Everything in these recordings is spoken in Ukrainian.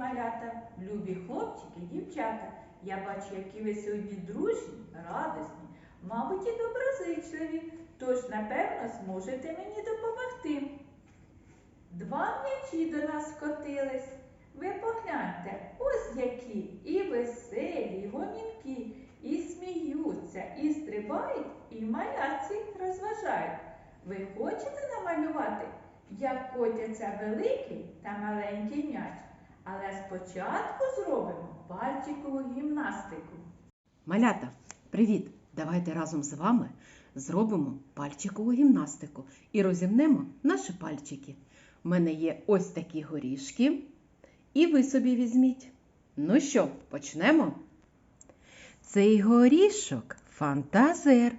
малята, любі хлопчики, дівчата. Я бачу, які ви сьогодні дружні, радісні, мабуть, і доброзичливі. Тож, напевно, зможете мені допомогти. Два м'ячі до нас скотились. Ви погляньте, ось які і веселі, і гомінкі, і сміються, і стрибають, і маляці розважають. Ви хочете намалювати, як котяться великий та маленький м'яч? Але спочатку зробимо пальчикову гімнастику. Малята, привіт! Давайте разом з вами зробимо пальчикову гімнастику і розімнемо наші пальчики. У мене є ось такі горішки, і ви собі візьміть. Ну що, почнемо? Цей горішок фантазер,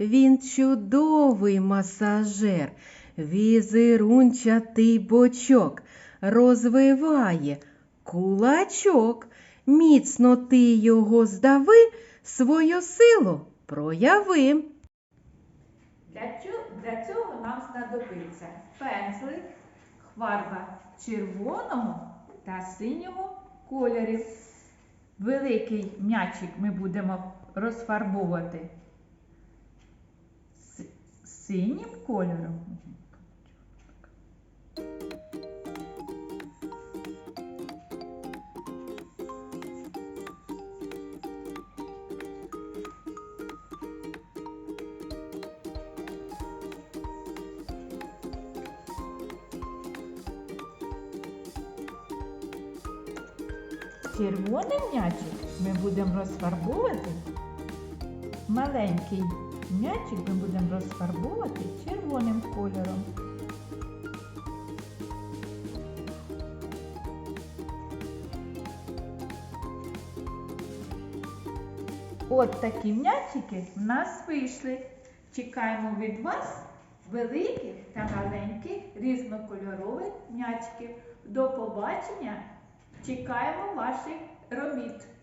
він чудовий масажер, візерунчатий бочок розвиває кулачок. Міцно ти його здави, свою силу прояви. Для цього, для цього нам знадобиться пензлик, фарба червоного та синього кольорів. Великий м'ячик ми будемо розфарбовувати синім кольором. Червоний м'ячик ми будемо розфарбовувати. Маленький м'ячик ми будемо розфарбовувати червоним кольором. От такі м'ячики в нас вийшли. Чекаємо від вас великих та маленьких різнокольорових м'ячиків. До побачення! Чекаємо ваших робіт.